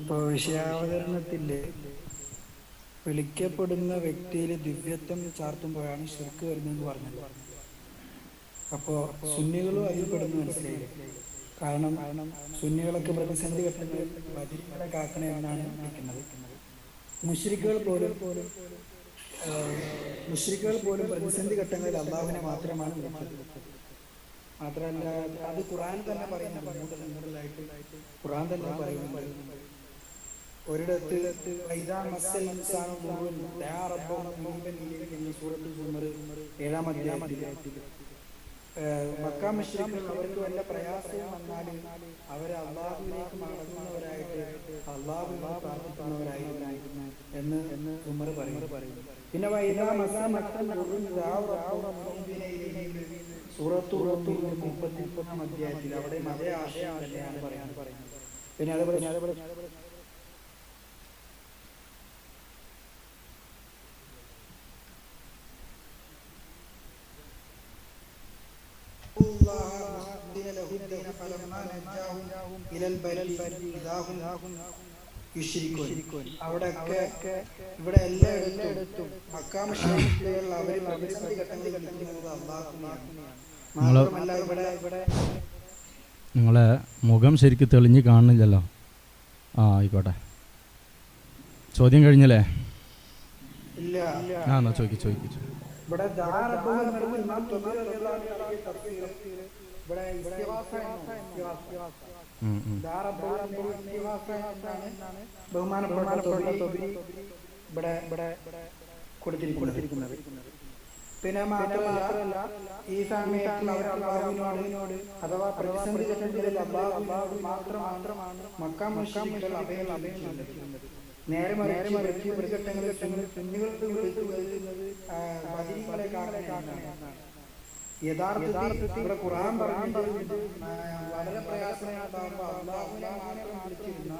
ഇപ്പോൾ വിഷയാവതരണത്തിൽ വിളിക്കപ്പെടുന്ന വ്യക്തിയിൽ ദിവ്യത്വം ചാർത്തുമ്പോഴാണ് ശുക്ക് വരുന്നതെന്ന് പറഞ്ഞത്. അപ്പോൾ സുന്നികളും അതിൽ പെടുന്ന മനസ്സിലായി. കാരണം സുന്നികളൊക്കെ പ്രതിസന്ധി ഘട്ടങ്ങളിൽ ബദിരികളെ കാക്കണേ എന്നാണ് വിളിക്കുന്നത് മുഷ്രിക്കുകൾ പോലും പോലും മുഷ്രിക്കുകൾ പോലും പ്രതിസന്ധി ഘട്ടങ്ങളിൽ അള്ളാഹുവിനെ മാത്രമാണ് വിളിക്കുന്നത് മാത്രമല്ല അത് ഖുറാൻ തന്നെ പറയുന്നുണ്ട്. കൂടുതലായിട്ട് ഖുറാൻ തന്നെ പറയുന്നുണ്ട്. ഒരിടത്ത് ഏഴാം അധ്യായത്തിൽ മക്ക അവർക്ക് വല്ല പ്രയാസവും വന്നാൽ അവർ അള്ളാഹുവിലേക്ക് മടങ്ങുന്നവരായിട്ട് അള്ളാഹുവിനെ പ്രാർത്ഥിക്കുന്നവരായിരുന്നു എന്ന് എന്ന് ഉമർ പറയുന്നു. പിന്നെ സൂറത്തു മുപ്പത്തി മുപ്പതാം അധ്യായത്തിൽ അവിടെ അതേ പറയാൻ പറയുന്നത്. പിന്നെ അതേപോലെ അതേപോലെ അവിടെയൊക്കെ ഇവിടെ എല്ലായിടത്തും മക്കാമശേഷികൾ അവർ പ്രതിസന്ധി ഘട്ടങ്ങളിൽ നിൽക്കുന്നത് അള്ളാഹുവിനെയാണ് മാത്രമല്ല ഇവിടെ ഇവിടെ നിങ്ങളെ മുഖം ശരിക്ക് തെളിഞ്ഞ് കാണുന്നില്ലല്ലോ. ആ ആയിക്കോട്ടെ. ചോദ്യം കഴിഞ്ഞല്ലേ? ആ എന്നാ ചോദിക്കും ചോദിക്കും ഇവിടെ ബഹുമാനപ്പെട്ട ഇവിടെ ഇവിടെ കൊടുത്തിരിക്കുന്നത്. പിന്നെ മാത്രമല്ല ഈ സമയത്ത് അഥവാ പ്രതിസന്ധി ഘട്ടത്തിൽ മാത്രം മക്ക നേരെ യഥാർത്ഥത്തിൽ ഇവിടെ ഖുർആൻ പറഞ്ഞിട്ട് വളരെ പ്രയാസമുണ്ടാകുമ്പോൾ അള്ളാഹുവിനെ മാത്രം വിളിച്ചിരുന്ന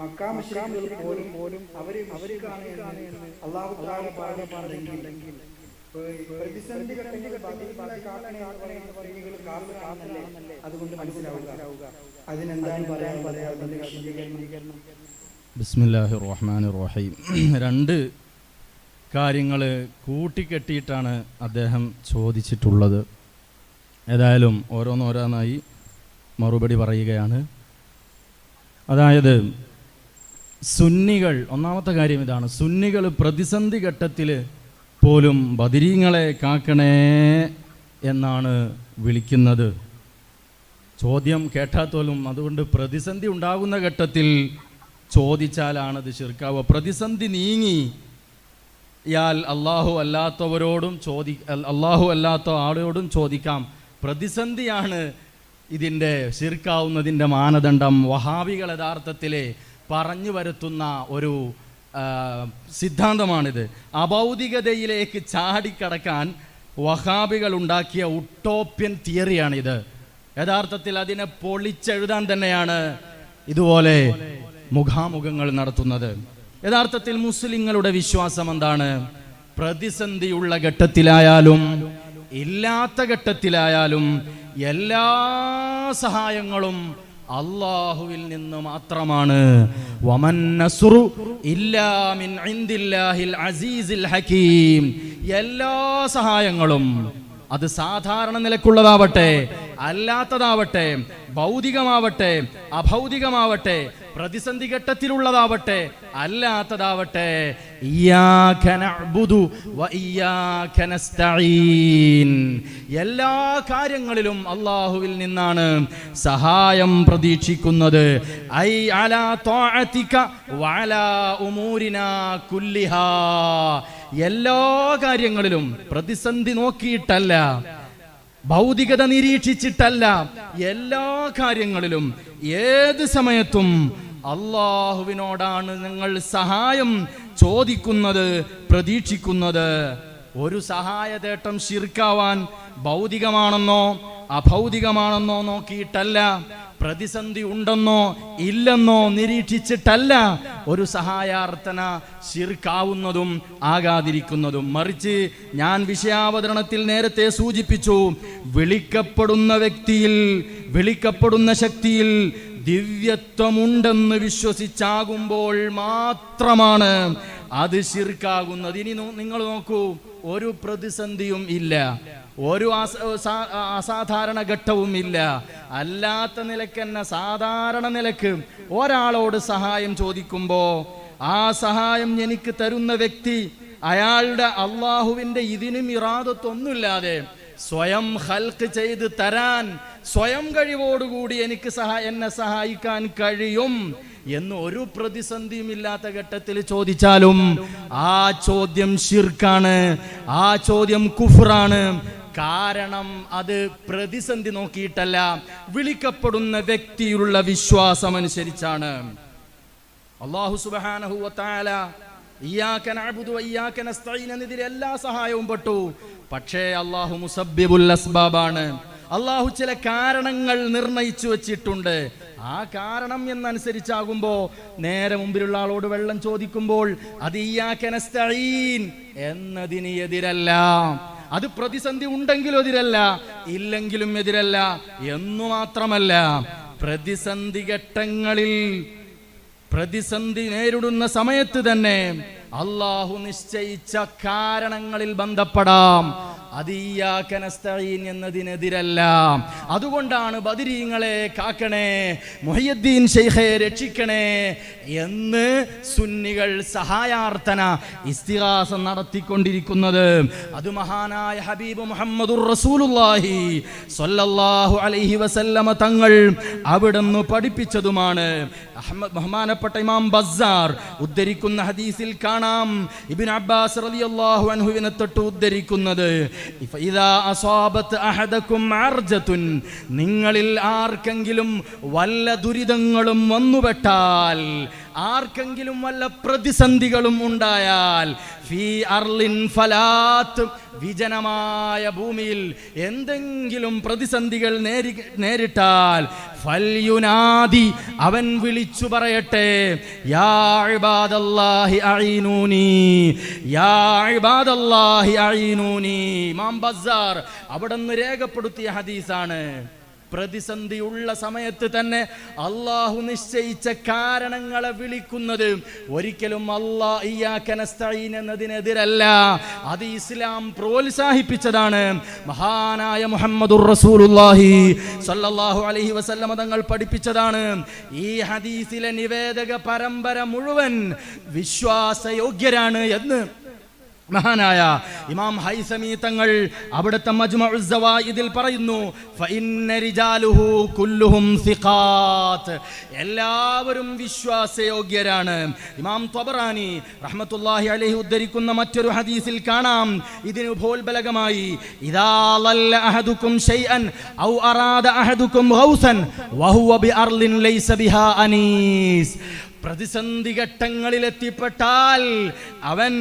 മക്കാ മുശ്രിക്കുകൾ പോലും പോലും അവർ അവർക്കാണ് അള്ളാഹു താല പറഞ്ഞു പറഞ്ഞെങ്കിൽ പ്രതിസന്ധി അതുകൊണ്ട് മനസ്സിലാവുക. അതിനെന്താണ് പറയാൻ പറയാ അതിന്റെ വിശദീകരണം. ബിസ്മില്ലാഹി റഹ്മാൻ റഹീം രണ്ട് കാര്യങ്ങൾ കൂട്ടിക്കെട്ടിയിട്ടാണ് അദ്ദേഹം ചോദിച്ചിട്ടുള്ളത്. ഏതായാലും ഓരോന്നോരോന്നായി മറുപടി പറയുകയാണ്. അതായത് സുന്നികൾ ഒന്നാമത്തെ കാര്യം ഇതാണ് സുന്നികൾ പ്രതിസന്ധി ഘട്ടത്തിൽ പോലും ബദിരീങ്ങളെ കാക്കണേ എന്നാണ് വിളിക്കുന്നത്. ചോദ്യം കേട്ടാത്തോലും അതുകൊണ്ട് പ്രതിസന്ധി ഉണ്ടാകുന്ന ഘട്ടത്തിൽ ചോദിച്ചാലാണത് അത് ശിർക്കാവുക പ്രതിസന്ധി നീങ്ങി യാൽ അള്ളാഹു അല്ലാത്തവരോടും ചോദി അള്ളാഹു അല്ലാത്ത ആളോടും ചോദിക്കാം. പ്രതിസന്ധിയാണ് ഇതിന്റെ ശിർക്കാവുന്നതിന്റെ മാനദണ്ഡം. വഹാബികൾ യഥാർത്ഥത്തിൽ പറഞ്ഞു വരുത്തുന്ന ഒരു സിദ്ധാന്തമാണിത്. അഭൗതികതയിലേക്ക് ചാടിക്കടക്കാൻ വഹാബികൾ ഉണ്ടാക്കിയ ഉട്ടോപ്യൻ തിയറിയാണിത്. യഥാർത്ഥത്തിൽ അതിനെ പൊളിച്ചെഴുതാൻ തന്നെയാണ് ഇതുപോലെ മുഖാമുഖങ്ങൾ നടത്തുന്നത്. യഥാർത്ഥത്തിൽ മുസ്ലിങ്ങളുടെ വിശ്വാസം എന്താണ്? പ്രതിസന്ധിയുള്ള ഘട്ടത്തിലായാലും ഇല്ലാത്ത ഘട്ടത്തിലായാലും എല്ലാ സഹായങ്ങളും അള്ളാഹുവിൽ നിന്ന് മാത്രമാണ്. അസീസിൽ എല്ലാ സഹായങ്ങളും അത് സാധാരണ നിലക്കുള്ളതാവട്ടെ അല്ലാത്തതാവട്ടെ ഭൗതികമാവട്ടെ അഭൗതികമാവട്ടെ പ്രതിസന്ധി ഘട്ടത്തിലുള്ളതാവട്ടെ അല്ലാത്തതാവട്ടെ എല്ലാ കാര്യങ്ങളിലും അള്ളാഹുവിൽ നിന്നാണ് സഹായം പ്രതീക്ഷിക്കുന്നത്. ഐ എല്ലാ കാര്യങ്ങളിലും പ്രതിസന്ധി നോക്കിയിട്ടല്ല. ഭൗതികത നിരീക്ഷിച്ചിട്ടല്ല. എല്ലാ കാര്യങ്ങളിലും ഏത് സമയത്തും അള്ളാഹുവിനോടാണ് നിങ്ങൾ സഹായം ചോദിക്കുന്നത് പ്രതീക്ഷിക്കുന്നത്. ഒരു സഹായതേട്ടം ശിർക്കാവാൻ ഭൗതികമാണെന്നോ അഭൗതികമാണെന്നോ നോക്കിയിട്ടല്ല. പ്രതിസന്ധി ഉണ്ടെന്നോ ഇല്ലെന്നോ നിരീക്ഷിച്ചിട്ടല്ല ഒരു സഹായാർത്ഥന ശിർക്കാവുന്നതും ആകാതിരിക്കുന്നതും. മറിച്ച് ഞാൻ വിഷയാവതരണത്തിൽ നേരത്തെ സൂചിപ്പിച്ചു വിളിക്കപ്പെടുന്ന വ്യക്തിയിൽ വിളിക്കപ്പെടുന്ന ശക്തിയിൽ ദിവ്യത്വമുണ്ടെന്ന് വിശ്വസിച്ചാകുമ്പോൾ മാത്രമാണ് അത് ശിർക്കാകുന്നത്. ഇനി നിങ്ങൾ നോക്കൂ ഒരു പ്രതിസന്ധിയും ഇല്ല. ഒരു അസാധാരണ ഘട്ടവും ഇല്ല അല്ലാത്ത നിലയ്ക്ക് തന്നെ സാധാരണ നിലയ്ക്ക് ഒരാളോട് സഹായം ചോദിക്കുമ്പോ ആ സഹായം എനിക്ക് തരുന്ന വ്യക്തി അയാളുടെ അള്ളാഹുവിന്റെ ഇതിനും ഇറാദത്തൊന്നുമില്ലാതെ സ്വയം ഹൽക്ക് ചെയ്ത് തരാൻ സ്വയം കഴിവോടുകൂടി എനിക്ക് സഹാ എന്നെ സഹായിക്കാൻ കഴിയും എന്ന് ഒരു പ്രതിസന്ധിയും ഇല്ലാത്ത ഘട്ടത്തിൽ ചോദിച്ചാലും ആ ചോദ്യം ഷിർക്കാണ് ആ ചോദ്യം കുഫറാണ് കാരണം അത് പ്രതിസന്ധി നോക്കിയിട്ടല്ല വിളിക്കപ്പെടുന്ന വ്യക്തിയിലുള്ള വിശ്വാസം അനുസരിച്ചാണ്. അള്ളാഹു എന്നതിൽ എല്ലാ സഹായവും പെട്ടു. പക്ഷേ അള്ളാഹു മുസബ്ബിബുൽ അസ്ബാബാണ്. അള്ളാഹു ചില കാരണങ്ങൾ നിർണയിച്ചു വച്ചിട്ടുണ്ട്. ആ കാരണം എന്നനുസരിച്ചാകുമ്പോ നേരെ മുമ്പിലുള്ള ആളോട് വെള്ളം ചോദിക്കുമ്പോൾ അത് ഇയ്യാക നസ്തഈൻ എന്നതിന് എതിരല്ല. അത് പ്രതിസന്ധി ഉണ്ടെങ്കിലും എതിരല്ല ഇല്ലെങ്കിലും എതിരല്ല എന്നു മാത്രമല്ല പ്രതിസന്ധി ഘട്ടങ്ങളിൽ പ്രതിസന്ധി നേരിടുന്ന സമയത്ത് തന്നെ അള്ളാഹു നിശ്ചയിച്ച കാരണങ്ങളിൽ ബന്ധപ്പെടാം. എന്നതിനെതിരല്ല. അതുകൊണ്ടാണ് ബദിരീങ്ങളെ കാക്കണേ മൊഹിയുദ്ദീൻ ഷെയ്ഖെ രക്ഷിക്കണേ എന്ന് സുന്നികൾ സഹായാർത്ഥന ഇസ്തിഹാസം നടത്തിക്കൊണ്ടിരിക്കുന്നത്. അത് മഹാനായ ഹബീബ് മുഹമ്മദുർ റസൂലുള്ളാഹി സ്വല്ലല്ലാഹു അലൈഹി വസല്ലമ തങ്ങൾ അവിടുന്ന് പഠിപ്പിച്ചതുമാണ്. അഹമ്മദ് ബഹുമാനപ്പെട്ട ഇമാം ബസ്സാർ ഉദ്ധരിക്കുന്ന ഹദീസിൽ കാണാം. ഇബ്നു അബ്ബാസ് റളിയല്ലാഹു അൻഹുവിനെ തൊട്ട് ഉദ്ധരിക്കുന്നത് നിങ്ങളിൽ ആർക്കെങ്കിലും വല്ല ദുരിതങ്ങളും വന്നുപെട്ടാൽ ആർക്കെങ്കിലും വല്ല പ്രതിസന്ധികളും ഉണ്ടായാൽ ഫീ അർലിൻ ഫലാത്ത് വിജനമായ ഭൂമിയിൽ എന്തെങ്കിലും പ്രതിസന്ധികൾ നേരി നേരിട്ടാൽ ഫല്യുനാദി അവൻ വിളിച്ചു പറയട്ടെ അവിടെ നിന്ന് രേഖപ്പെടുത്തിയ ഹദീസാണ് പ്രതിസന്ധി ഉള്ള സമയത്ത് തന്നെ അള്ളാഹു നിശ്ചയിച്ച കാരണങ്ങളെ വിളിക്കുന്നത് ഒരിക്കലും അള്ളാഹ് എന്നതിനെതിരല്ല. അത് ഇസ്ലാം പ്രോത്സാഹിപ്പിച്ചതാണ്. മഹാനായ മുഹമ്മദുർ റസൂലുള്ളാഹി സല്ലല്ലാഹു അലൈഹി വസല്ലമ തങ്ങൾ പഠിപ്പിച്ചതാണ്. ഈ ഹദീസിലെ നിവേദക പരമ്പര മുഴുവൻ വിശ്വാസയോഗ്യരാണ് എന്ന്. മഹാനായ ഇമാം ഹൈസമി തങ്ങൾ അവിടുത്തെ ഇതിൽ പറയുന്നു കുല്ലുഹും സിഖാത്ത്. എല്ലാവരും വിശ്വാസയോഗ്യരാണ്. ഇമാം ത്വബറാനി റഹ്മത്തുള്ളാഹി അലഹി ഉദ്ധരിക്കുന്ന മറ്റൊരു ഹദീസിൽ കാണാം. ഇതിന് ഉപോത്ബലകമായി പ്രതിസന്ധി ഘട്ടങ്ങളിൽ എത്തിപ്പെട്ടാൽ അവൻ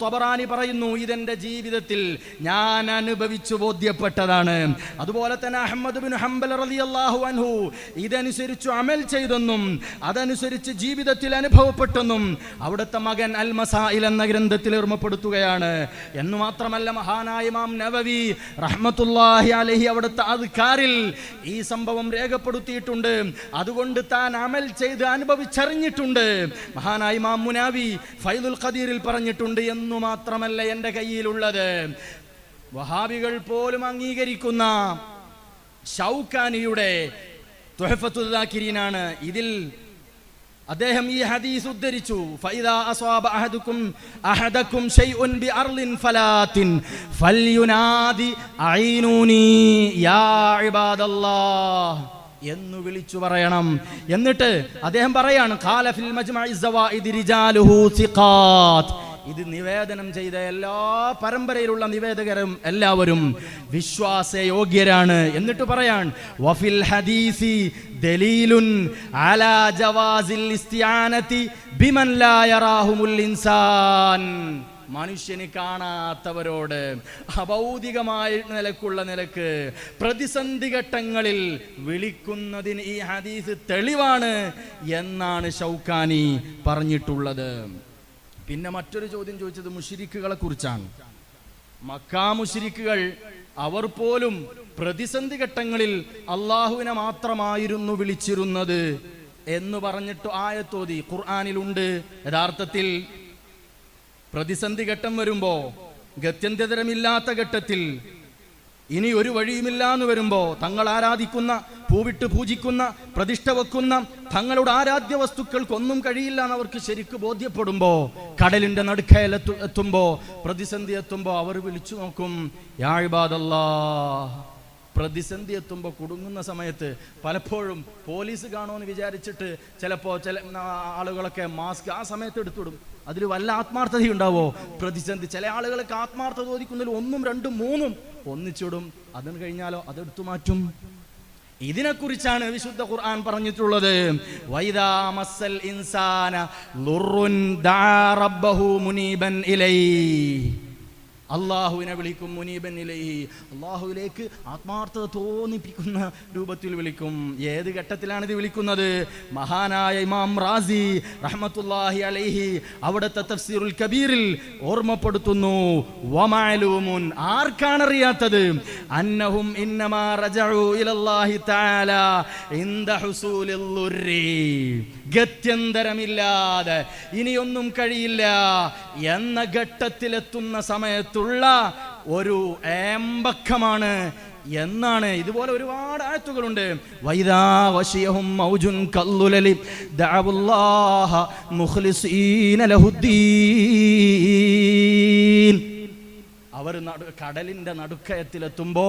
ത്വബറാനി പറയുന്നു ഇതെന്റെ ജീവിതത്തിൽ ഞാൻ അനുഭവിച്ചു ബോധ്യപ്പെട്ടതാണ്. അതുപോലെ തന്നെ അഹമ്മദ് ബിൻ ഹംബൽ റളിയല്ലാഹു അൻഹു ഇതനുസരിച്ച് അമൽ ചെയ്തെന്നും അതനുസരിച്ച് ജീവിതത്തിൽ അനുഭവപ്പെട്ടെന്നും അവിടുത്തെ മകൻ അൽ മസായിൽ എന്ന ഗ്രന്ഥത്തിൽ ഓർമ്മപ്പെടുത്തുകയാണ്. എന്ന് മാത്രമല്ല മഹാനായ മാം നവവി റഹ്മത്തുള്ളാഹി അലൈഹി അവിടുത്തെ അദ്കാറിൽ ഈ സംഭവം രേഖപ്പെടുത്തിയിട്ടുണ്ട്. അതുകൊണ്ട് താൻ അമൽ ചെയ്ത് അനുഭവിച്ചറിഞ്ഞിട്ടുണ്ട്. മഹാനായ മാമുനാവി മുനാവി ഫൈദുൽ ഖദീറിൽ പറഞ്ഞിട്ടുണ്ട് എന്നു മാത്രമല്ല എന്റെ കയ്യിലുള്ളത്. വഹാബികൾ പോലും അംഗീകരിക്കുന്ന ഷൗക്കാനിയുടെ തുഹഫത്തുദാക്കിരീനാണ് ഇതിൽ അദ്ദേഹം ഈ ഹദീസ് ഉദ്ധരിച്ചു. എന്ന് വിളിച്ചു പറയണം. എന്നിട്ട് അദ്ദേഹം പറയാണ് ഖാല ഇത് നിവേദനം ചെയ്ത എല്ലാ പരമ്പരയിലുള്ള നിവേദകരും എല്ലാവരും വിശ്വാസയോഗ്യരാണ് എന്നിട്ട് പറയാൻ വഫിൽ ഹദീസി ദലീലുൻ അലാ ജവാസിൽ ഇസ്തിയാനതി ബിമൻ ലാ ഇൻസാൻ. മനുഷ്യന് കാണാത്തവരോട് അഭൗതികമായ നിലക്കുള്ള നിലയ്ക്ക് പ്രതിസന്ധി ഘട്ടങ്ങളിൽ വിളിക്കുന്നതിന് ഈ ഹദീസ് തെളിവാണ് എന്നാണ് ഷൗക്കാനി പറഞ്ഞിട്ടുള്ളത്. പിന്നെ മറ്റൊരു ചോദ്യം ചോദിച്ചത് മുഷിരിക്കുകളെ കുറിച്ചാണ്. മക്കാ മുഷിരിക്കുകൾ അവർ പോലും പ്രതിസന്ധി ഘട്ടങ്ങളിൽ അള്ളാഹുവിനെ മാത്രമായിരുന്നു വിളിച്ചിരുന്നത് എന്ന് പറഞ്ഞിട്ട് ആയത്തോതി ഖുർആാനിലുണ്ട്. യഥാർത്ഥത്തിൽ പ്രതിസന്ധി ഘട്ടം വരുമ്പോ ഗത്യന്തരമില്ലാത്ത ഘട്ടത്തിൽ ഇനി ഒരു വഴിയുമില്ല എന്ന് വരുമ്പോ തങ്ങൾ ആരാധിക്കുന്ന പൂവിട്ട് പൂജിക്കുന്ന പ്രതിഷ്ഠ വെക്കുന്ന തങ്ങളുടെ ആരാധ്യ വസ്തുക്കൾക്കൊന്നും കഴിയില്ല എന്ന് അവർക്ക് ശരിക്ക് ബോധ്യപ്പെടുമ്പോ കടലിന്റെ നടുക്കയിൽ എത്തു- പ്രതിസന്ധി എത്തുമ്പോ അവർ വിളിച്ചു നോക്കും യാഴ്ബാദല്ലാ പ്രതിസന്ധി എത്തുമ്പോൾ കുടുങ്ങുന്ന സമയത്ത് പലപ്പോഴും പോലീസ് കാണുമെന്ന് വിചാരിച്ചിട്ട് ചിലപ്പോൾ ചില ആളുകളൊക്കെ മാസ്ക് ആ സമയത്ത് എടുത്തുവിടും. അതിൽ വല്ല ആത്മാർത്ഥതയുണ്ടാവോ? പ്രതിസന്ധി ചില ആളുകളൊക്കെ ആത്മാർത്ഥത ചോദിക്കുന്നതിൽ ഒന്നും രണ്ടും മൂന്നും ഒന്നിച്ചിടും അതിന് കഴിഞ്ഞാലോ അതെടുത്തു മാറ്റും. ഇതിനെക്കുറിച്ചാണ് വിശുദ്ധ ഖുർആൻ പറഞ്ഞിട്ടുള്ളത്. ഇൻസാന ദാ റബ്ബഹു മുനീബൻ ഇലൈ. അള്ളാഹുവിനെ വിളിക്കും മുനീബൻ ഇലൈഹി അള്ളാഹുവിലേക്ക് ആത്മാർത്ഥത തോന്നിപ്പിക്കുന്ന രൂപത്തിൽ വിളിക്കും. ഏത് ഘട്ടത്തിലാണ് ഇത് വിളിക്കുന്നത്? മഹാനായ ഇമാം റാസി റഹ്മത്തുല്ലാഹി അലൈഹി അവിടുത്തെ തഫ്സീറുൽ കബീറിൽ ഓർമ്മപ്പെടുത്തുന്നു. ആർക്കാണറിയാത്തത്? അന്നഹും ഇന്നമാ റജഉ ഇലല്ലാഹി തആല ഇന്ദ ഹുസൂലിൽ ഗത്യന്തരമില്ലാതെ ഇനിയൊന്നും കഴിയില്ല. എന്ന ഘട്ടത്തിലെത്തുന്ന സമയത്തുള്ള ഒരു ഏമ്പക്കമാണ് എന്നാണ് ഇതുപോലെ ഒരുപാട് ആയത്തുകളുണ്ട്. വൈദാ അവർ കടലിന്റെ നടുക്കയത്തിലെത്തുമ്പോ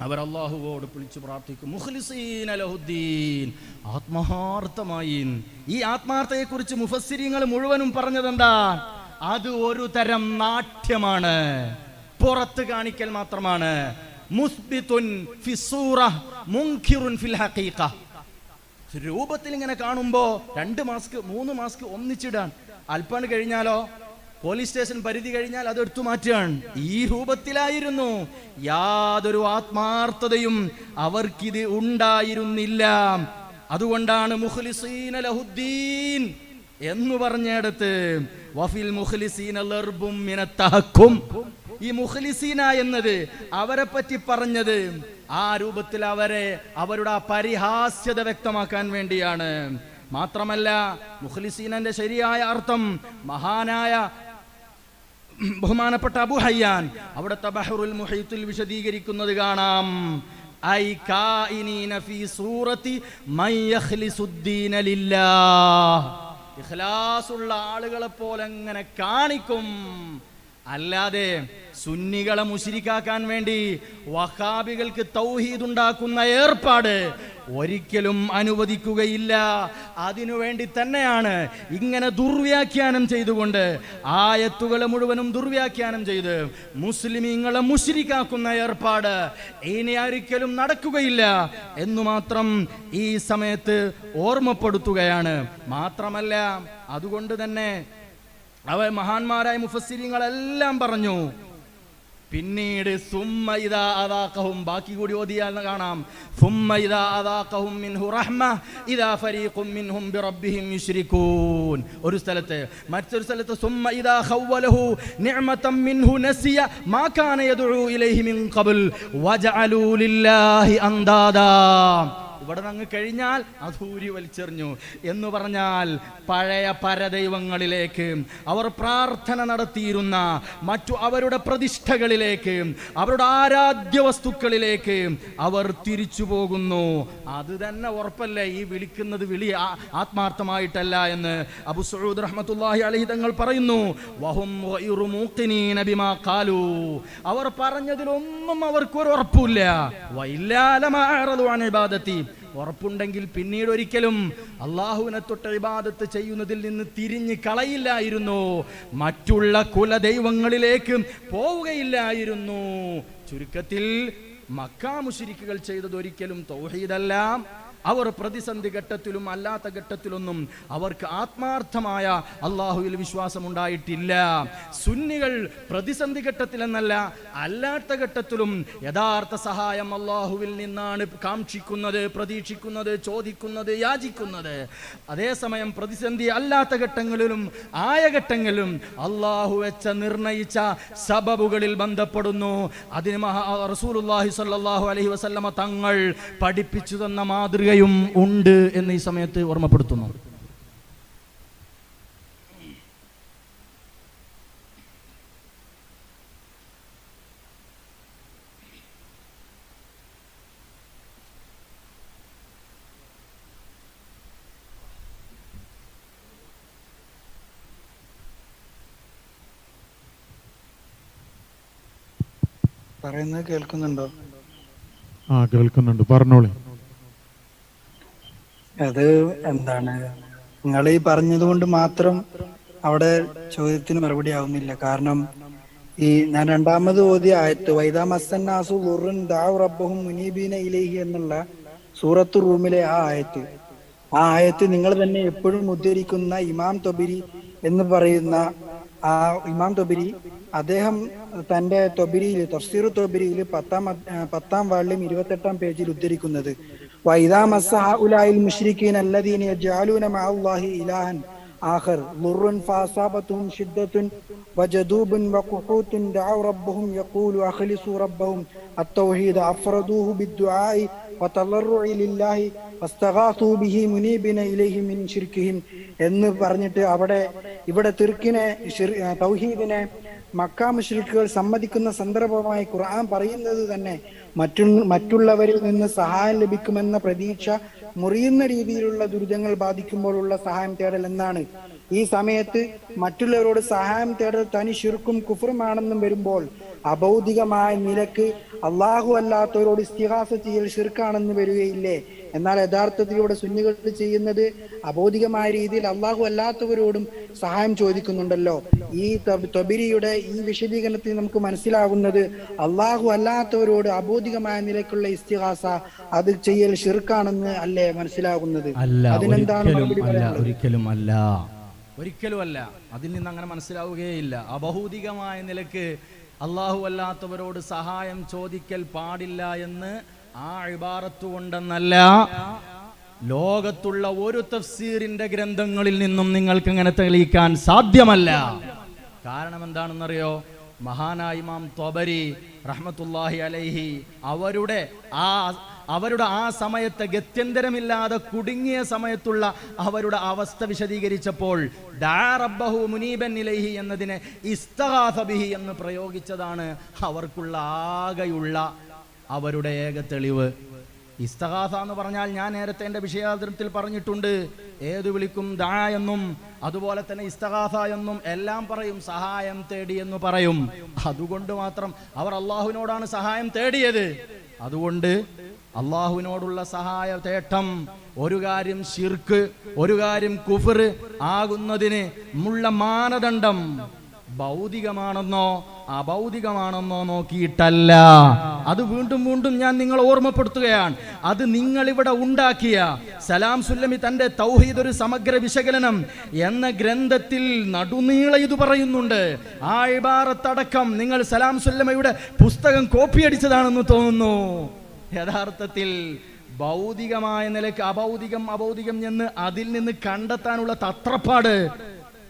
അവർ അള്ളാഹുവോട് വിളിച്ചു പ്രാർത്ഥിക്കും മുഖ്ലിസീന ലഹുദ്ദീൻ. ആത്മാർത്ഥമായി ഈ ആത്മാർത്ഥതയെക്കുറിച്ച് മുഫസ്സിരിങ്ങൾ മുഴുവനും പറഞ്ഞതെന്താ? അത് ഒരു തരം നാട്യമാണ്. പുറത്ത് കാണിക്കൽ മാത്രമാണ്. രൂപത്തിൽ ഇങ്ങനെ കാണുമ്പോ രണ്ട് മാസ്ക് മൂന്ന് മാസ്ക് ഒന്നിച്ചിടാൻ. അല്പാണ് കഴിഞ്ഞാലോ? പോലീസ് സ്റ്റേഷൻ പരിധി കഴിഞ്ഞാൽ അത് എടുത്തു മാറ്റുകയാണ്. ഈ രൂപത്തിലായിരുന്നു യാതൊരു ആത്മാർത്ഥതയും അവർക്കിത് ഉണ്ടായിരുന്നില്ല. അതുകൊണ്ടാണ് മുഖ്ലിസീന ലഹുദ്ദീൻ എന്ന് പറഞ്ഞെടുത്ത് വഫിൽ മുഖ്ലിസീന ലർബും ഈ മുഖ്ലിസീന എന്നത് അവരെ പറ്റി പറഞ്ഞത് ആ രൂപത്തിൽ അവരെ അവരുടെ ആ പരിഹാസ്യത വ്യക്തമാക്കാൻ വേണ്ടിയാണ്. മാത്രമല്ല മുഖ്ലിസീനന്റെ ശരിയായ അർത്ഥം മഹാനായ ബഹുമാനപ്പെട്ട അബു ഹയ്യാൻ അവിടുത്തെ ബഹറുൽ മുഹീത്തിൽ വിശദീകരിക്കുന്നത് കാണാം. ഐ കാഇനീന ഫീ സൂറത്തി മൻ യഖ്ലിസുദ്ദീന ലില്ലാഹ്. ഇഖ്ലാസുള്ള ആളുകളെ പോലെ എങ്ങനെ കാണിക്കും? അല്ലാതെ സുന്നികളെ മുശിരിക്കാക്കാൻ വേണ്ടി വഹാബികൾക്ക് തൗഹീദുണ്ടാക്കുന്ന ഏർപ്പാട് ഒരിക്കലും അനുവദിക്കുകയില്ല. അതിനുവേണ്ടി തന്നെയാണ് ഇങ്ങനെ ദുർവ്യാഖ്യാനം ചെയ്തുകൊണ്ട് ആയത്തുകളെ മുഴുവനും ദുർവ്യാഖ്യാനം ചെയ്ത് മുസ്ലിമീങ്ങളെ മുശിരിക്കാക്കുന്ന ഏർപ്പാട് ഇനി ഒരിക്കലും നടക്കുകയില്ല എന്ന് മാത്രം ഈ സമയത്ത് ഓർമ്മപ്പെടുത്തുകയാണ്. മാത്രമല്ല അതുകൊണ്ട് തന്നെ അവ മഹാന്മാരായ മുഫസ്സിരിങ്ങളെല്ലാം പറഞ്ഞു. പിന്നീട് സുമ്മ ഇദാ അദാഖഹും ബാക്കി കൂടി ഓതിയാൽ കാണാം. സുമ്മ ഇദാ അദാഖഹും മിൻഹു റഹ്മ ഇദാ ഫരീഖും മിൻഹും ബിറബ്ബിഹിം യുശ്രികൂൻ ഒരു സ്ഥലത്ത് മറ്റൊരു സ്ഥലത്ത് സുമ്മ ഇദാ ഖവ്വലഹു നിഅമതം മിൻഹു നസിയ മാ കാന യദ്ഉ ഇലൈഹി മിൻ ഖബൽ വജഅലൂ ലില്ലാഹി അന്താദാ ഇവിടെ അങ്ങ് കഴിഞ്ഞാൽ അധൂരി വലിച്ചെറിഞ്ഞു. എന്ന് പറഞ്ഞാൽ പഴയ പരദൈവങ്ങളിലേക്ക് അവർ പ്രാർത്ഥന നടത്തിയിരുന്ന മറ്റു അവരുടെ പ്രതിഷ്ഠകളിലേക്ക് അവരുടെ ആരാധ്യ വസ്തുക്കളിലേക്ക് അവർ തിരിച്ചു പോകുന്നു. അത് തന്നെ ഉറപ്പല്ലേ? ഈ വിളിക്കുന്നത് വിളി ആത്മാർത്ഥമായിട്ടല്ല എന്ന് അബു സഊദ് റഹ്മത്തുള്ളാഹി അലൈഹി തങ്ങൾ പറയുന്നു. അവർ പറഞ്ഞതിലൊന്നും അവർക്കൊരു ഉറപ്പില്ല വൈലാലമാ ഉറപ്പുണ്ടെങ്കിൽ പിന്നീട് ഒരിക്കലും അള്ളാഹുവിനെ തൊട്ട് ഇബാദത്ത് ചെയ്യുന്നതിൽ നിന്ന് തിരിഞ്ഞ് കളയില്ലായിരുന്നു. മറ്റുള്ള കുലദൈവങ്ങളിലേക്ക് പോവുകയില്ലായിരുന്നു. ചുരുക്കത്തിൽ മക്കാ ചെയ്തതൊരിക്കലും തൗഹീദല്ല. അവർ പ്രതിസന്ധി ഘട്ടത്തിലും അല്ലാത്ത ഘട്ടത്തിലൊന്നും അവർക്ക് ആത്മാർത്ഥമായ അള്ളാഹുവിൽ വിശ്വാസം ഉണ്ടായിട്ടില്ല സുന്നികൾ പ്രതിസന്ധി ഘട്ടത്തിലെന്നല്ല അല്ലാത്ത ഘട്ടത്തിലും യഥാർത്ഥ സഹായം അള്ളാഹുവിൽ നിന്നാണ് കാക്ഷിക്കുന്നത് പ്രതീക്ഷിക്കുന്നത് ചോദിക്കുന്നത് യാചിക്കുന്നത്. അതേസമയം പ്രതിസന്ധി അല്ലാത്ത ഘട്ടങ്ങളിലും ആയ ഘട്ടങ്ങളിലും അള്ളാഹു വെച്ച നിർണയിച്ച സബബുകളിൽ ബന്ധപ്പെടുന്നു. അതിന് മഹാ റസൂലുള്ളാഹി സ്വല്ലല്ലാഹു അലൈഹി വസല്ലമ തങ്ങൾ പഠിപ്പിച്ചു തന്ന മാതൃകയും ഉണ്ട് എന്ന് ഈ സമയത്ത് ഓർമ്മപ്പെടുത്തുന്നു. പറയുന്നത് കേൾക്കുന്നുണ്ടോ? ആ കേൾക്കുന്നുണ്ട്. പറഞ്ഞോളി. അത് എന്താണ്? നിങ്ങൾ ഈ പറഞ്ഞത് കൊണ്ട് മാത്രം അവിടെ ചോദ്യത്തിന് മറുപടി ആവുന്നില്ല. കാരണം ഈ ഞാൻ രണ്ടാമത് ഓതിയ ആയത്ത് വൈദാ മസ്സന്നാസു റബ്ബഹും മുനീബീന ഇലേഹി എന്നുള്ള സൂറത്ത് റൂമിലെ ആ ആയത്ത്. ആ ആയത്ത് നിങ്ങൾ തന്നെ എപ്പോഴും ഉദ്ധരിക്കുന്ന ഇമാം തൊബിരി എന്ന് പറയുന്ന ആ ഇമാം തൊബിരി അദ്ദേഹം തന്റെ തൊബിരിയിൽ തഫ്സീർ തൊബിരിയിൽ പത്താം പത്താം വാളിലും ഇരുപത്തെട്ടാം പേജിൽ ഉദ്ധരിക്കുന്നത്. വൈദാ മസ്സ ഹഉലായിൽ മുശ്രിക്കീൻ അല്ലദീന യജഅലൂന മഅല്ലാഹി ഇലാഹൻ آخر ضر فأصابتهم شدة وجدوب وقحوط دعوا ربهم يقول أخلصوا ربهم التوحيد أفردوه بالدعاء وتضرع لله واستغاثوا به منيبين إليه من شركهم എന്ന് പറഞ്ഞിട്ട് അവിടെ ഇവിടെ തിർക്കിനെ ഷിർ- ആ, തൗഹീദിനെ മക്ക മുഷ്രിഖുകൾ സമ്മതിക്കുന്ന സന്ദർഭമായി ഖുർആൻ പറയുന്നത് തന്നെ മറ്റു മറ്റുള്ളവരിൽ നിന്ന് സഹായം ലഭിക്കുമെന്ന പ്രതീക്ഷ മുറിയുന്ന രീതിയിലുള്ള ദുരിതങ്ങൾ ബാധിക്കുമ്പോഴുള്ള സഹായം തേടൽ എന്നാണ്. ഈ സമയത്ത് മറ്റുള്ളവരോട് സഹായം തേടൽ തനി ശിർക്കും കുഫറുമാണെന്നും വരുമ്പോൾ അഭൗതികമായ നിലയ്ക്ക് അള്ളാഹു അല്ലാത്തവരോട് ഇസ്തിഹാസ ചെയ്യൽ ശിർക്കാണെന്ന് വരികയില്ലേ? എന്നാൽ യഥാർത്ഥത്തിൽ ഇവിടെ സുന്നികൾ ചെയ്യുന്നത് അബോധികമായ രീതിയിൽ അള്ളാഹു അല്ലാത്തവരോടും സഹായം ചോദിക്കുന്നുണ്ടല്ലോ. ഈ തൊബിരിയുടെ ഈ വിശദീകരണത്തിൽ നമുക്ക് മനസ്സിലാകുന്നത് അള്ളാഹു അല്ലാത്തവരോട് അബോധികമായ നിലയ്ക്കുള്ള ഇസ്തിഹാസ അത് ചെയ്യൽ ഷിർക്കാണെന്ന് അല്ലേ മനസ്സിലാകുന്നത്? അതിനെന്താണ് ഒരിക്കലും അല്ല ഒരിക്കലും അല്ല. അതിൽ നിന്ന് അങ്ങനെ മനസ്സിലാവുകയില്ല. അബഹൂതികമായ നിലയ്ക്ക് അള്ളാഹു അല്ലാത്തവരോട് സഹായം ചോദിക്കൽ പാടില്ല എന്ന് ആ ഇബാറത്ത് കൊണ്ടെന്നല്ല ലോകത്തുള്ള ഒരു തഫ്സീറിന്റെ ഗ്രന്ഥങ്ങളിൽ നിന്നും നിങ്ങൾക്ക് ഇങ്ങനെ തെളിയിക്കാൻ സാധ്യമല്ല. കാരണം എന്താണെന്നറിയോ മഹാനായ ഇമാം തൊബരി റഹ്മത്തുല്ലാഹി അലൈഹി അവരുടെ ആ അവരുടെ ആ സമയത്തെ ഗത്യന്തരമില്ലാതെ കുടുങ്ങിയ സമയത്തുള്ള അവരുടെ അവസ്ഥ വിശദീകരിച്ചപ്പോൾ ദാ റബ്ബഹു മുനീബൻ ഇലൈഹി എന്നതിനെ ഇസ്തഹാസബിഹി എന്ന് പ്രയോഗിച്ചതാണ് അവർക്കുള്ള ആകെയുള്ള അവരുടെ ഏക തെളിവ്. ഇസ്തഗാഥ എന്ന് പറഞ്ഞാൽ ഞാൻ നേരത്തെ എന്റെ വിഷയാദൃത്തിൽ പറഞ്ഞിട്ടുണ്ട്. ഏത് വിളിക്കും ദാ എന്നും അതുപോലെ തന്നെ ഇസ്തഹാസ എന്നും എല്ലാം പറയും സഹായം തേടി എന്ന് പറയും. അതുകൊണ്ട് മാത്രം അവർ അള്ളാഹുവിനോടാണ് സഹായം തേടിയത്. അതുകൊണ്ട് അള്ളാഹുവിനോടുള്ള സഹായ തേട്ടം ഒരു കാര്യം ശിർക്ക് ഒരു കാര്യം കുഫർ ആകുന്നതിന് മുള്ള മാനദണ്ഡം. ഭൗതികമാണെന്നോ അഭൗതികമാണെന്നോ നോക്കിയിട്ടല്ല. അത് വീണ്ടും വീണ്ടും ഞാൻ നിങ്ങൾ ഓർമ്മപ്പെടുത്തുകയാണ്. അത് നിങ്ങൾ ഇവിടെ ഉണ്ടാക്കിയ സലാം സുല്ലമി തന്റെ തൗഹീദ് ഒരു സമഗ്ര വിശകലനം എന്ന ഗ്രന്ഥത്തിൽ നടുനീള ഇത് പറയുന്നുണ്ട്. ആ ഇബാറത്തടക്കം നിങ്ങൾ സലാം സുല്ലമയുടെ പുസ്തകം കോപ്പി അടിച്ചതാണെന്ന് തോന്നുന്നു. യഥാർത്ഥത്തിൽ ഭൗതികമായ നിലയ്ക്ക് അഭൗതികം അഭൗതികം എന്ന് അതിൽ നിന്ന് കണ്ടെത്താനുള്ള തത്രപ്പാട്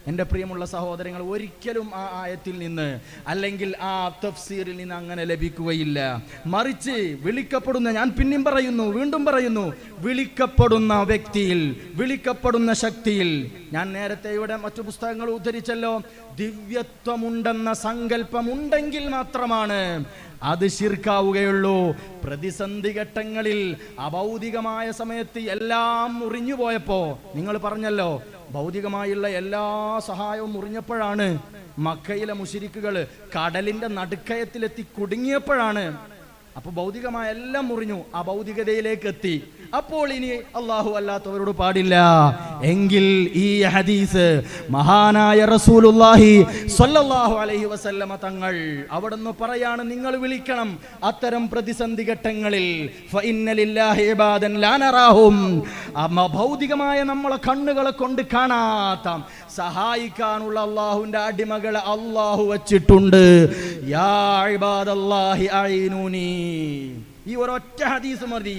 എന്റെ പ്രിയമുള്ള സഹോദരങ്ങൾ ഒരിക്കലും ആ ആയത്തിൽ നിന്ന് അല്ലെങ്കിൽ ആ തഫ്സീറിൽ നിന്ന് അങ്ങനെ ലഭിക്കുകയില്ല. മറിച്ച് വിളിക്കപ്പെടുന്ന ഞാൻ പിന്നെയും പറയുന്നു വീണ്ടും പറയുന്നു വിളിക്കപ്പെടുന്ന വ്യക്തിയിൽ വിളിക്കപ്പെടുന്ന ശക്തിയിൽ. ഞാൻ നേരത്തെ ഇവിടെ മറ്റു പുസ്തകങ്ങൾ ഉദ്ധരിച്ചല്ലോ. ദിവ്യത്വമുണ്ടെന്ന സങ്കല്പമുണ്ടെങ്കിൽ മാത്രമാണ് അത് ശിർക്കാവുകയുള്ളൂ. പ്രതിസന്ധി ഘട്ടങ്ങളിൽ അഭൗതികമായ സമയത്ത് എല്ലാം മുറിഞ്ഞു പോയപ്പോ നിങ്ങൾ പറഞ്ഞല്ലോ ഭൗതികമായുള്ള എല്ലാ സഹായവും മുറിഞ്ഞപ്പോഴാണ് മക്കയിലെ മുഷിരിക്കുകൾ കടലിന്റെ നടുക്കയത്തിലെത്തി കുടുങ്ങിയപ്പോഴാണ് അപ്പൊ ഭൗതികമായ എല്ലാം മുറിഞ്ഞു. ആ ഭൗതികതയിലേക്ക് എത്തി. അപ്പോൾ ഇനി അള്ളാഹു അല്ലാത്തവരോട് പാടില്ല. എങ്കിൽ ഈ ഹദീസ് മഹാനായ റസൂലുല്ലാഹി സ്വല്ലല്ലാഹു അലൈഹി വസല്ലമ തങ്ങൾ അവിടുന്ന് പറയാണ് നിങ്ങൾ വിളിക്കണം അത്തരം പ്രതിസന്ധി ഘട്ടങ്ങളിൽ. ഭൗതികമായ നമ്മളെ കണ്ണുകളെ കൊണ്ട് കാണാത്ത സഹായിക്കാനുള്ള അള്ളാഹുവിന്റെ അടിമകളെ അള്ളാഹു വച്ചിട്ടുണ്ട്. യാ ഇബാദല്ലാഹി അഈനൂനി ഈ ഒരൊറ്റ ഹദീസ് മതി.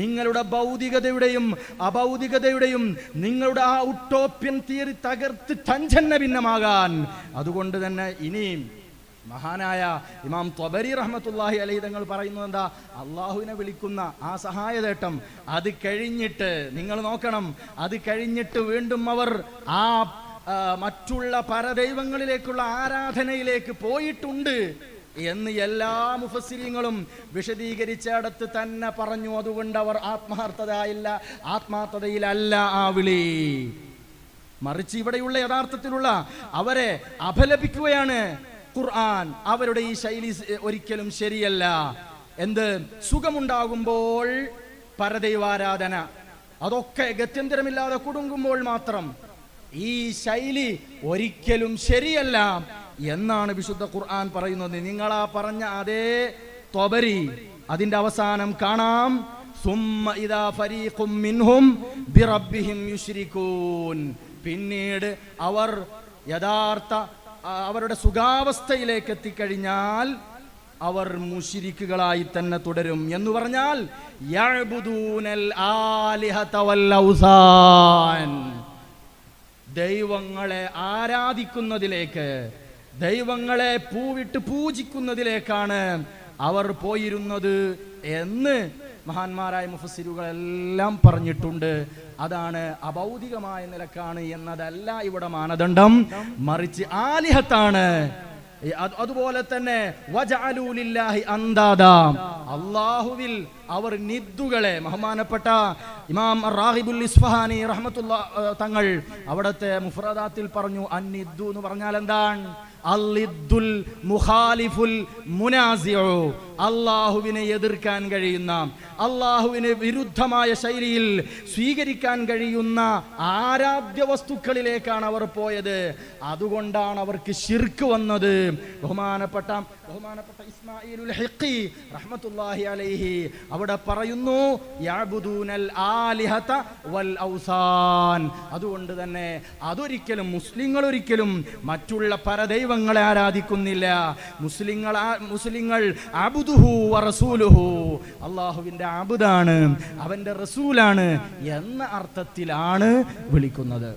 നിങ്ങളുടെ ഭൗതികതയുടെയും അഭൗതികതയുടെയും നിങ്ങളുടെ ആ ഉട്ടോപ്യൻ തിയറി തകർത്ത് തഞ്ചന്ന ഭിന്നമാകാൻ. അതുകൊണ്ട് തന്നെ ഇനിയും മഹാനായ ഇമാം ത്വബരി റഹ്മത്തുല്ലാഹി അലൈ തങ്ങൾ പറയുന്നത് എന്താ? അള്ളാഹുവിനെ വിളിക്കുന്ന ആ സഹായതേട്ടം അത് കഴിഞ്ഞിട്ട് നിങ്ങൾ നോക്കണം. അത് കഴിഞ്ഞിട്ട് വീണ്ടും അവർ ആ മറ്റുള്ള പരദൈവങ്ങളിലേക്കുള്ള ആരാധനയിലേക്ക് പോയിട്ടുണ്ട്. എന്ന് എല്ലാ മുഫസിരിങ്ങളും വിശദീകരിച്ചടത്ത് തന്നെ പറഞ്ഞു. അതുകൊണ്ട് അവർ ആത്മാർത്ഥതയില്ല. ആത്മാർത്ഥതയിലല്ല ആ വിളി. മറിച്ച് ഇവിടെയുള്ള യഥാർത്ഥത്തിലുള്ള അവരെ അപലപിക്കുകയാണ് ഖുർആൻ. അവരുടെ ഈ ശൈലി ഒരിക്കലും ശരിയല്ല. എന്ത്? സുഖമുണ്ടാകുമ്പോൾ പരദൈവാരാധന. അതൊക്കെ ഗത്യന്തരമില്ലാതെ കുടുങ്ങുമ്പോൾ മാത്രം. ഈ ശൈലി ഒരിക്കലും ശരിയല്ല. എന്നാണ് വിശുദ്ധ ഖുർആൻ പറയുന്നത്. നിങ്ങൾ ആ പറഞ്ഞ അതേ തൊബരി അതിന്റെ അവസാനം കാണാം. പിന്നീട് അവർ യഥാർത്ഥ അവരുടെ സുഖാവസ്ഥയിലേക്ക് എത്തിക്കഴിഞ്ഞാൽ അവർ മുഷിരിക്കുകളായി തന്നെ തുടരും. എന്ന് പറഞ്ഞാൽ ദൈവങ്ങളെ ആരാധിക്കുന്നതിലേക്ക് ദൈവങ്ങളെ പൂവിട്ട് പൂജിക്കുന്നതിലേക്കാണ് അവർ പോയിരുന്നത് എന്ന് മഹാന്മാരായ മുഫസിരുകളെല്ലാം പറഞ്ഞിട്ടുണ്ട്. അതാണ് അഭൗതികമായ നിലക്കാണ് എന്നതല്ല ഇവിടെ മാനദണ്ഡം. മറിച്ച് ആലിഹത്താണ്. അതുപോലെ തന്നെ അള്ളാഹുവിൽ അവർ നിദ്ദുകളെ ബഹുമാനപ്പെട്ട ഇമാം റാഹിബുൽ ഇസ്ഫഹാനി റഹ്മത്തുള്ള തങ്ങൾ അവിടുത്തെ മുഫ്രദാത്തിൽ പറഞ്ഞു അന്നിദ്ദു എന്ന് പറഞ്ഞാൽ എന്താണ്? അല്ലിദ്ദുൽ മുഖാലിഫുൽ മുനാസിഉ. അള്ളാഹുവിനെ എതിർക്കാൻ കഴിയുന്ന അള്ളാഹുവിന് വിരുദ്ധമായ ശൈലിയിൽ സ്വീകരിക്കാൻ കഴിയുന്ന ആരാധ്യ വസ്തുക്കളിലേക്കാണ് അവർ പോയത്. അതുകൊണ്ടാണ് അവർക്ക് ശിർക്ക് വന്നത്. ബഹുമാനപ്പെട്ട ബഹുമാനപ്പെട്ട ഇസ്മായിലുൽ ഹിഖി റഹ്മത്തുല്ലാഹി അലൈഹി അവിടെ പറയുന്നു യഅ്ബുദൂനൽ ആലിഹത വൽ ഔസാൻ. അതുകൊണ്ട് തന്നെ അതൊരിക്കലും മുസ്ലിങ്ങൾ ഒരിക്കലും മറ്റുള്ള പരദൈവങ്ങളെ ആരാധിക്കുന്നില്ല. മുസ്ലിങ്ങൾ മുസ്ലിങ്ങൾ അബുദുഹു വറസൂലുഹു അള്ളാഹുവിന്റെ അബുദാണ് അവന്റെ റസൂലാണ് എന്ന അർത്ഥത്തിലാണ് വിളിക്കുന്നത്.